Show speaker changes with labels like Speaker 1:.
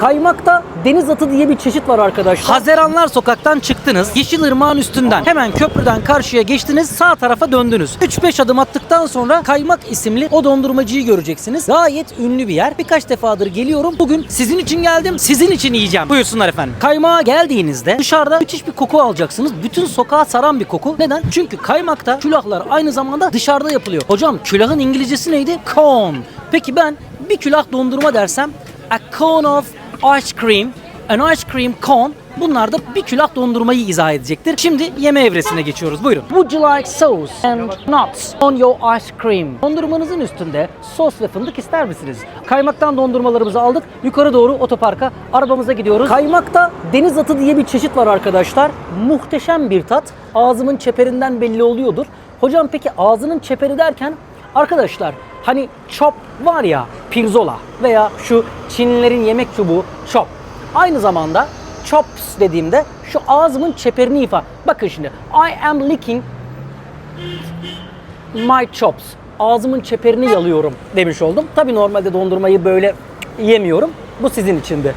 Speaker 1: Kaymakta deniz atı diye bir çeşit var arkadaşlar. Hazeranlar sokaktan çıktınız. Yeşilırmağın üstünden hemen köprüden karşıya geçtiniz. Sağ tarafa döndünüz. 3-5 adım attıktan sonra Kaymak isimli o dondurmacıyı göreceksiniz. Gayet ünlü bir yer. Birkaç defadır geliyorum. Bugün sizin için geldim. Sizin için yiyeceğim. Buyursunlar efendim. Kaymağa geldiğinizde dışarıda müthiş bir koku alacaksınız. Bütün sokağı saran bir koku. Neden? Çünkü kaymakta külahlar aynı zamanda dışarıda yapılıyor. Hocam külahın İngilizcesi neydi? Cone. Peki ben bir külah dondurma dersem a cone of ice cream, an ice cream cone Bunlar da bir külah dondurmayı izah edecektir. Şimdi yeme evresine geçiyoruz. Buyurun. Would you like sauce and nuts on your ice cream? Dondurmanızın üstünde sos ve fındık ister misiniz? Kaymaktan dondurmalarımızı aldık. Yukarı doğru otoparka arabamıza gidiyoruz. Kaymakta deniz atı diye bir çeşit var arkadaşlar. Muhteşem bir tat. Ağzımın çeperinden belli oluyordur. Hocam peki ağzının çeperi derken arkadaşlar hani chop var ya pirzola veya şu Çinlilerin yemek çubuğu chop. Aynı zamanda chops dediğimde şu ağzımın çeperini ifade. Bakın şimdi I am licking my chops. Ağzımın çeperini yalıyorum demiş oldum. Tabi normalde dondurmayı böyle yemiyorum. Bu sizin içindi.